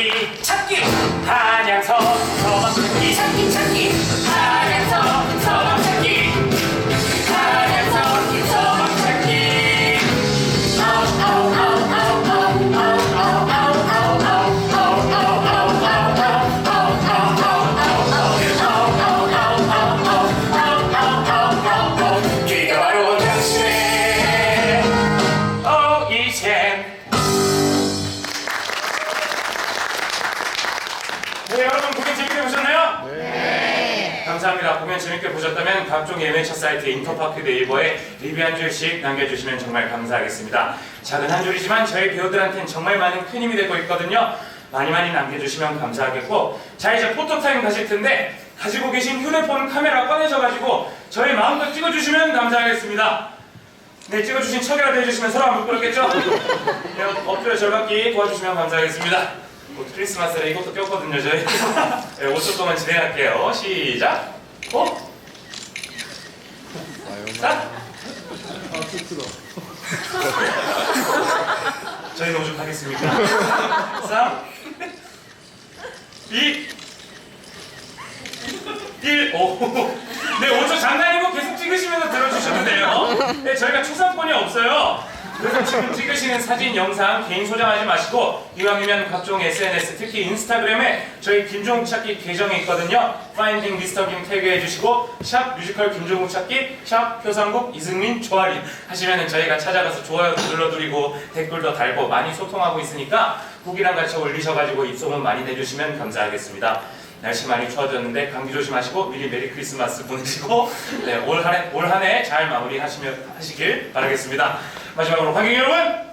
찾기 찾기. 한양서 서방 찾기. 찾기 찾기. 한양서 서방 찾기. 한양서 서방 찾기. 귀가 바로 당신의 어 이젠 네 여러분 공연 재밌게 보셨나요? 네 감사합니다 공연 재밌게 보셨다면 각종 예매처 사이트 인터파크 네이버에 리뷰 한 줄씩 남겨주시면 정말 감사하겠습니다 작은 한 줄이지만 저희 배우들한테는 정말 많은 큰 힘이 되고 있거든요 많이 많이 남겨주시면 감사하겠고 자 이제 포토타임 가실 텐데 가지고 계신 휴대폰 카메라 꺼내셔가지고 저희 마음껏 찍어주시면 감사하겠습니다 네, 찍어주신 척이라도 해주시면 서로 안 부끄럽겠죠? 네, 엎드려 절받기 도와주시면 감사하겠습니다. 곧 크리스마스에 이것도 꼈거든요, 저희. 네, 5초 동안 진행할게요. 시작! 어? 자! 저희는 오죽하겠습니까? 3, 2, 1, 5. 네, 5초 장난이고 계속 찍으시면서 들어주셔도 돼요. 네, 저희가 초상권이 없어요. 그래서 지금 찍으시는 사진, 영상 개인 소장하지 마시고 이왕이면 각종 SNS, 특히 인스타그램에 저희 김종욱 찾기 계정이 있거든요. 파인딩 미스터 김 태그해 주시고 샵 뮤지컬 김종욱 찾기, 샵 표상국 이승민 조아리 하시면은 저희가 찾아가서 좋아요 눌러드리고 댓글도 달고 많이 소통하고 있으니까 국이랑 같이 올리셔가지고 입소문 많이 내주시면 감사하겠습니다. 날씨 많이 추워졌는데 감기 조심하시고 미리 메리 크리스마스 보내시고 네, 올 한해 올 한 해 잘 마무리하시면 하시길 바라겠습니다. 마지막으로 관객 여러분